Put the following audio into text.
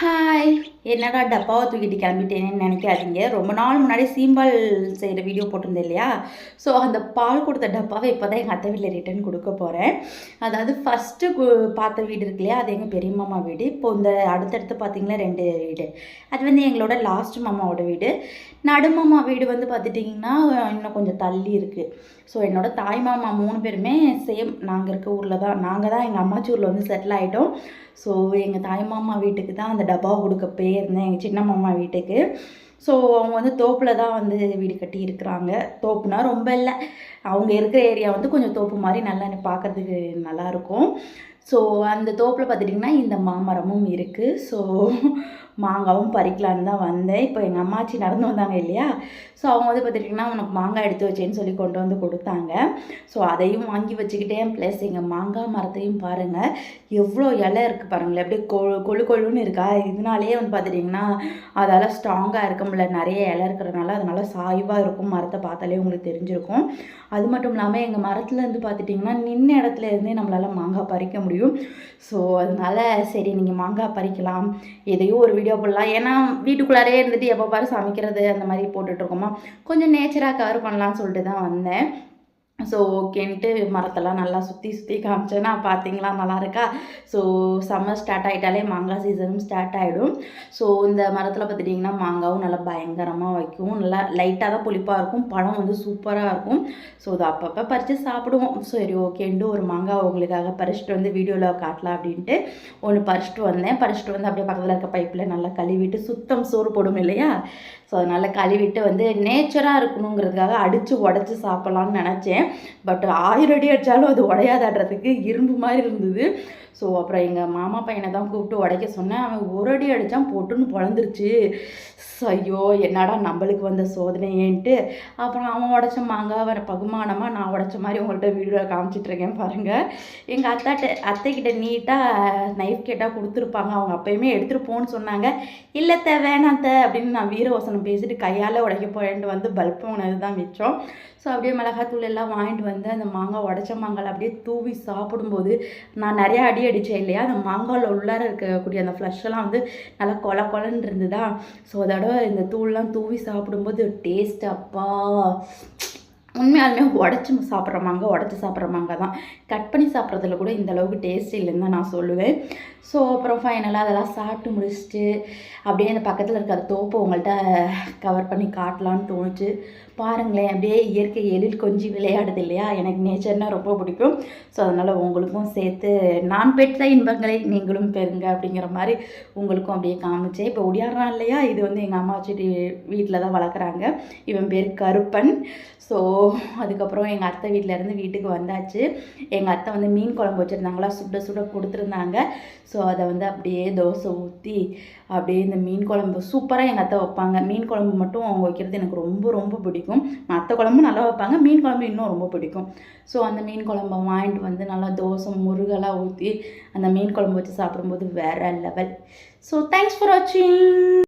Hi. என்னடா டப்பாவை தூக்கிட்டு கிளம்பிட்டேன்னு நினைக்காதீங்க. ரொம்ப நாள் முன்னாடி சீம்பால் செய்கிற வீடியோ போட்டிருந்தேன் இல்லையா? ஸோ அந்த பால் கொடுத்த டப்பாவை இப்போ தான் எங்கள் அத்தை வீட்டில் ரிட்டர்ன் கொடுக்க போகிறேன் அதாவது ஃபஸ்ட்டு பார்த்த வீடு இருக்கு இல்லையா? அது எங்கள் பெரிய மாமா வீடு. இப்போ இந்த அடுத்தடுத்து பார்த்தீங்களா ரெண்டு வீடு. அது வந்து எங்களோட லாஸ்ட் மாமாவோட வீடு. நடுமாமா வீடு வந்து பார்த்துட்டிங்கன்னா இன்னும் கொஞ்சம் தள்ளி இருக்குது ஸோ என்னோட தாய் மாமா மூணு பேருமே சேம் நாங்கள் இருக்க ஊரில் தான். நாங்கள் தான் எங்கள் அம்மாச்சி ஊரில் வந்து செட்டில் ஆகிட்டோம் ஸோ எங்கள் தாய் மாமா வீட்டுக்கு தான் அந்த டப்பா கொடுக்க இருந்தேன் எங்கள் சின்ன மாமா வீட்டுக்கு. ஸோ அவங்க வந்து தோப்பில் தான் வந்து வீடு கட்டி இருக்கிறாங்க. தோப்புனா ரொம்ப இல்லை. அவங்க இருக்கிற ஏரியா வந்து கொஞ்சம் தோப்பு மாதிரி நல்லா பார்க்குறதுக்கு நல்லாயிருக்கும் ஸோ அந்த தோப்பில் பார்த்துட்டிங்கன்னா இந்த மாமரமும் இருக்குது ஸோ மாங்காவும் பறிக்கலான்னு தான் வந்தேன். இப்போ எங்கள் அம்மாச்சி நடந்து வந்தாங்க இல்லையா? ஸோ அவங்க வந்து பார்த்துட்டிங்கன்னா உனக்கு மாங்காய் எடுத்து வச்சேன்னு சொல்லி கொண்டு வந்து கொடுத்தாங்க. ஸோ அதையும் வாங்கி வச்சுக்கிட்டேன். ப்ளஸ் எங்கள் மாங்காய் மரத்தையும் பாருங்கள் எவ்வளோ இலை இருக்குது பாருங்களேன். அப்படியே கொ கொழு கொழுன்னு இருக்கா? இதனாலேயே வந்து பார்த்துட்டிங்கன்னா அதால் ஸ்ட்ராங்காக இருக்க முடியல. நிறைய இலை இருக்கிறனால அதனால் சாய்வாக இருக்கும். மரத்தை பார்த்தாலே உங்களுக்கு தெரிஞ்சிருக்கும். அது மட்டும் இல்லாமல் எங்கள் மரத்துலேருந்து பார்த்துட்டிங்கன்னா நின்ன இடத்துல இருந்தே நம்மளால் மாங்காய் பறிக்க முடியும். ஸோ அதனால் சரி நீங்கள் மாங்காய் பறிக்கலாம். எதையோ ஒரு வீடியோ போடலாம். ஏன்னா வீட்டுக்குள்ளாரே இருந்துட்டு எப்போ பாரு சமைக்கிறது அந்த மாதிரி போட்டுட்ருக்கோமா கொஞ்சம் நேச்சராக கவர் பண்ணலாம்னு சொல்லிட்டு தான் வந்தேன். ஸோ ஓகேன்ட்டு மரத்தெல்லாம் நல்லா சுற்றி சுற்றி காமிச்சேன்னா பார்த்தீங்களா நல்லா இருக்கா ஸோ சம்மர் ஸ்டார்ட் ஆகிட்டாலே மாங்காய் சீசனும் ஸ்டார்ட் ஆகிடும் ஸோ இந்த மரத்தில் பார்த்துட்டிங்கன்னா மாங்காவும் நல்லா பயங்கரமாக வைக்கும். நல்லா லைட்டாக தான் புளிப்பாக இருக்கும். பழம் வந்து சூப்பராக இருக்கும். ஸோ அதை அப்பப்போ பறித்து சாப்பிடுவோம். சரி ஓகேன்ட்டு ஒரு மாங்காய் உங்களுக்காக பறிச்சுட்டு வந்து வீடியோவில் காட்டலாம் அப்படின்ட்டு ஒன்று பறிச்சுட்டு வந்தேன். பறிச்சுட்டு வந்து அப்படியே பக்கத்தில் இருக்க பைப்பில் நல்லா கழுவிட்டு சுத்தம் சோறு போடும் இல்லையா? ஸோ அதனால் கழுவிட்டு வந்து நேச்சராக இருக்கணுங்கிறதுக்காக அடித்து உடச்சி சாப்பிட்லான்னு நினச்சேன். பட் ஆயிரம் அடி அடித்தாலும் அது உடையாதாடுறதுக்கு இரும்பு மாதிரி இருந்தது. ஸோ அப்புறம் எங்கள் மாமா பையனை தான் கூப்பிட்டு உடைக்க சொன்னேன். அவன் ஒரு அடி அடித்தான் பொட்டுன்னு பொழந்துருச்சு. ஐயோ என்னடா நம்மளுக்கு வந்த சோதனையேன்ட்டு. அப்புறம் அவன் உடச்ச மாங்காய் வர பகுமானமாக நான் உடச்ச மாதிரி உங்கள்கிட்ட வீடியோவில் காமிச்சிட்ருக்கேன் பாருங்கள் எங்கள் அத்தாட்ட அத்தைக்கிட்ட நீட்டாக நைஃப் கேட்டால் கொடுத்துருப்பாங்க. அவங்க அப்பயுமே எடுத்துகிட்டு போன்னு சொன்னாங்க. இல்லைத்த வேணாத்த அப்படின்னு நான் வீரவசனம் பேசிட்டு கையால் உடைக்க போயேன்ட்டு வந்து பல்ப் போனது தான் மிச்சம் ஸோ அப்படியே மிளகாத்தூள் எல்லாம் வாங்கிட்டு வந்து அந்த மாங்காய் உடச்ச மாங்காய் அப்படியே தூவி சாப்பிடும்போது நான் நிறையா அடி அடித்தேன் இல்லையா? அந்த மாங்காயில் உள்ளார இருக்கக்கூடிய அந்த ஃப்ளஷ்ஷெல்லாம் வந்து நல்லா கொல கொலன்னு இருந்ததா? ஸோ அதோட இந்த தூள்லாம் தூவி சாப்பிடும்போது டேஸ்ட் அப்பா! உண்மையாலுமே உடச்சி சாப்பிட்ற மாங்காய் உடச்சி சாப்பிட்ற மாங்காய் தான். கட் பண்ணி சாப்பிட்றதுல கூட இந்த அளவுக்கு டேஸ்ட் இல்லைன்னு தான் நான் சொல்லுவேன். ஸோ அப்புறம் ஃபைனலாக அதெல்லாம் சாப்பிட்டு முடிச்சுட்டு அப்படியே அந்த பக்கத்தில் இருக்கிற தோப்பை உங்கள்கிட்ட கவர் பண்ணி காட்டலான்னு தோணுச்சு. பாருங்களேன் அப்படியே இயற்கை எழில் கொஞ்சம் விளையாடுது இல்லையா? எனக்கு நேச்சர்னால் ரொம்ப பிடிக்கும். ஸோ அதனால் உங்களுக்கும் சேர்த்து நான் பெற்ற இன்பங்களை நீங்களும் பெறுங்க அப்படிங்கிற மாதிரி உங்களுக்கும் அப்படியே காமிச்சேன். இப்போ ஒடியாடுறான் இல்லையா? இது வந்து எங்கள் அம்மா வச்சுட்டு வீட்டில் தான் வளர்க்குறாங்க. இவன் பேர் கருப்பன். ஸோ அதுக்கப்புறம் எங்கள் அத்தை வீட்டிலேருந்து வீட்டுக்கு வந்தாச்சு. எங்கள் அத்தை வந்து மீன் குழம்பு வச்சுருந்தாங்களா சுட சுட கொடுத்துருந்தாங்க. ஸோ அதை வந்து அப்படியே தோசை ஊற்றி அப்படியே இந்த மீன் குழம்பு சூப்பராக எங்கள் அத்தை வைப்பாங்க. மீன் குழம்பு மட்டும் அவங்க வைக்கிறது எனக்கு ரொம்ப ரொம்ப பிடிக்கும். மற்ற குழம்பும் நல்லா வைப்பாங்க மீன் குழம்பு இன்னும் ரொம்ப பிடிக்கும். ஸோ அந்த மீன் குழம்பை வாங்கிட்டு வந்து நல்லா தோசை முருகலாக ஊற்றி அந்த மீன் குழம்பு வச்சு சாப்பிடும்போது வேறு லெவல் ஸோ தேங்க்ஸ் ஃபார் வாட்சிங்